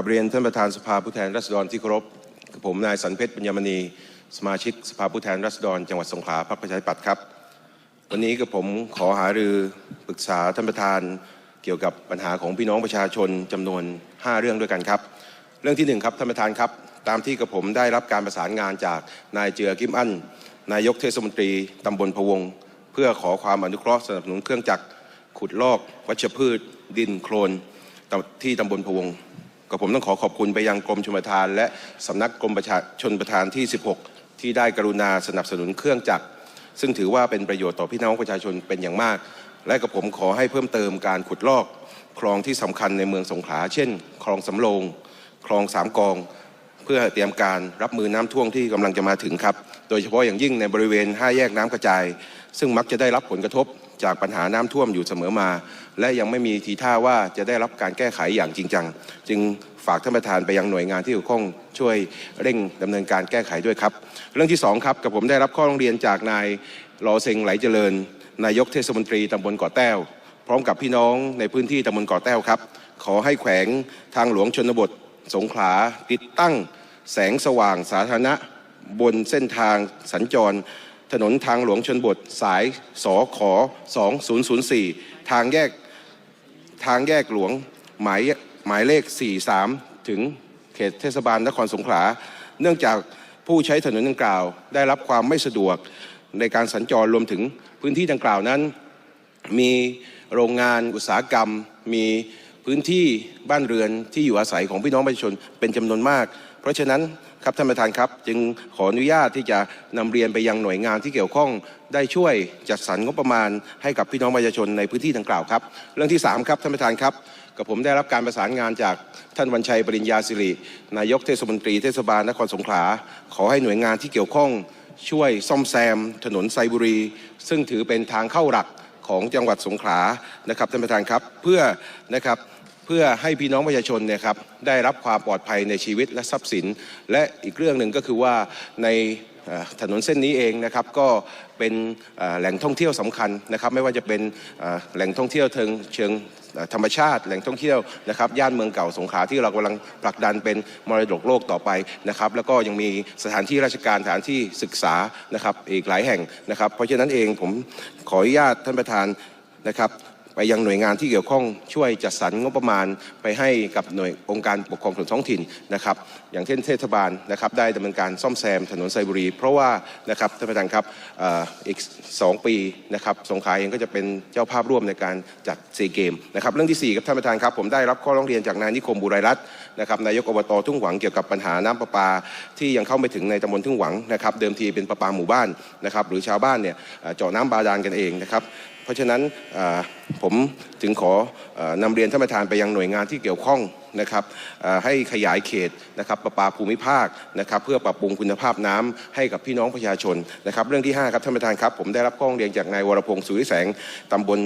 กับเรียนท่านประธานสภาผู้แทนราษฎรที่เคารพกับผมนายสันเพชรปัญญามณี สมาชิกสภาผู้แทนราษฎร จังหวัดสงขลาพรรคประชาธิปัตย์ครับ วันนี้กับผมขอหารือปรึกษาท่านประธานเกี่ยวกับปัญหาของพี่น้องประชาชนจำนวน 5 เรื่องด้วยกันครับ เรื่องที่หนึ่งครับท่านประธานครับ ตามที่กับผมได้รับการประสานงานจากนายเจือกิมอั้นนายกเทศมนตรีตำบลพวง เพื่อขอความอนุเคราะห์สนับสนุนเครื่องจักรขุดลอก วัชพืช ดินโคลนที่ตำบลพวง กับผมต้องขอขอบคุณไปยังกรมชลประทาน และสำนักกรมประชาชนประทานที่ 16 ที่ได้กรุณาสนับสนุนเครื่องจักร ซึ่งถือว่าเป็นประโยชน์ต่อพี่น้องประชาชนเป็นอย่างมาก และกับผมขอให้เพิ่มเติมการขุดลอก คลองที่สำคัญในเมืองสงขลา เช่น คลองสำโรงคลองสามกอง เพื่อเตรียมการรับมือน้ำท่วมที่กำลังจะมาถึงครับ โดยเฉพาะอย่างยิ่งในบริเวณ5แยกน้ำกระจาย ซึ่งมักจะได้รับผลกระทบ จากปัญหาน้ำท่วมอยู่เสมอมา และยังไม่มีทีท่าว่าจะได้รับการแก้ไขอย่างจริงจัง จึงฝากท่านประธานไปยังหน่วยงานที่เกี่ยวข้องช่วยเร่งดำเนินการแก้ไขด้วยครับ เรื่องที่สองครับกับผมได้รับข้อร้องเรียนจากนายรอเซงไหลเจริญ นายกเทศมนตรีตำบลเกาะแต้ว พร้อมกับพี่น้องในพื้นที่ตำบลเกาะแต้วครับ ขอให้แขวงทางหลวงชนบท สงขลาติดตั้ง แสงสว่างสาธารณะ บนเส้นทางสัญจร ถนนทางหลวงชนบทสายสอขอ2004 ทางแยกทางแยกหลวงหมายหมายเลข 43 ถึงเขตเทศบาลนครสงขลา เนื่องจากผู้ใช้ถนนดังกล่าว ได้รับความไม่สะดวกในการสัญจรรวมถึงพื้นที่ดังกล่าวนั้น มีโรงงานอุตสาหกรรม มี พื้นที่บ้านเรือนที่อยู่อาศัยของพี่น้องประชาชนเป็นจำนวนมาก เพราะฉะนั้นครับท่านประธานครับ จึงขออนุญาตที่จะนำเรียนไปยังหน่วยงานที่เกี่ยวข้องได้ช่วยจัดสรรงบประมาณให้กับพี่น้องประชาชนในพื้นที่ดังกล่าวครับ เรื่องที่สามครับท่านประธานครับกับผมได้รับการประสานงานจากท่านวันชัยปริญญาสิริ นายกเทศมนตรีเทศบาลนครสงขลาขอให้หน่วยงานที่เกี่ยวข้องช่วยซ่อมแซม ถนนไซบุรี ซึ่งถือเป็นทางเข้าหลักของจังหวัดสงขลานะครับท่านประธานครับเพื่อนะครับ เพื่อให้พี่น้องประชาชนเนี่ยครับได้รับความปลอดภัยในชีวิตและทรัพย์สิน และอีกเรื่องหนึ่งก็คือว่าในถนนเส้นนี้เองนะครับก็เป็นแหล่งท่องเที่ยวสำคัญนะครับ ไม่ว่าจะเป็นแหล่งท่องเที่ยวเชิงเชิงธรรมชาติ แหล่งท่องเที่ยวนะครับย่านเมืองเก่าสงขลาที่เรากำลังผลักดันเป็นมรดกโลกต่อไปนะครับ แล้วก็ยังมีสถานที่ราชการสถานที่ศึกษานะครับอีกหลายแห่งนะครับ เพราะฉะนั้นเองผมขออนุญาตท่านประธานนะครับ ไปยังหน่วยงานที่เกี่ยวข้องช่วยจัดสรรงบประมาณไปให้กับหน่วยองค์การปกครองส่วนท้องถิ่นนะครับ อย่างเช่นเทศบาลนะครับได้ดำเนินการซ่อมแซมถนนไซบุรี เพราะว่านะครับท่านประธานครับอีก 2 ปีนะครับสงขลาเองก็จะเป็นเจ้าภาพร่วมในการจัดซีเกมนะครับเรื่องที่4ครับท่านประธานครับผมได้รับข้อร้องเรียนจากนายนิคมบุไรรัตน์นะครับนายกอบตทุ่งหวังเกี่ยวกับปัญหาน้ำประปา ที่ยังเข้าไม่ถึงในตำบลทุ่งหวังนะครับเดิมทีเป็นประปาหมู่บ้านนะครับหรือชาวบ้านเนี่ยเอ่อเจาะน้ำบาดาลกันเองนะครับ เพราะฉะนั้นผมถึงขออนำเรียนท่านประธานไปยังหน่วยงานที่เกี่ยวข้องนะครับให้ขยายเขตนะครับประปาภูมิภาคนะครับเพื่อปรับปรุงคุณภาพน้ำให้กับพี่น้องประชาชนนะครับเรื่องที่5ครับท่านประธานครับผมได้รับข้อร้องเรียนจากนายวรพงศ์สุริแสงตำบล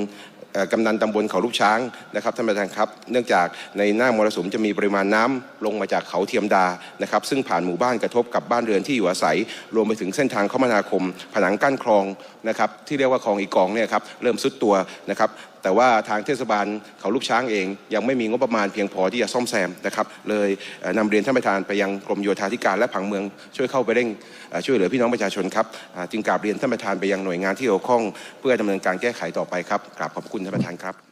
กำนันตำบลเขาลูกช้างนะครับท่านประธานครับ เนื่องจากในหน้ามรสุมจะมีปริมาณน้ำลงมาจากเขาเทียมดานะครับซึ่งผ่านหมู่บ้านกระทบกับบ้านเรือนที่อยู่อาศัย รวมไปถึงเส้นทางคมนาคม ผนังกั้นคลองนะครับที่เรียกว่าคลองอีกองเนี่ยครับเริ่มซุดตัวนะครับ แต่ว่าทางเทศบาลเขาลูกช้างเอง ยังไม่มีงบประมาณเพียงพอที่จะซ่อมแซมนะครับเลยเอ่อนำเรียนท่านประธานไปยังกรมโยธาธิการและผังเมือง ช่วยเข้าไปเร่งช่วยเหลือพี่น้องประชาชนครับจึงกราบเรียนท่านประธานไปยังหน่วยงานที่เกี่ยวข้อง เพื่อดำเนินการแก้ไขต่อไปครับกราบขอบคุณท่านประธานครับ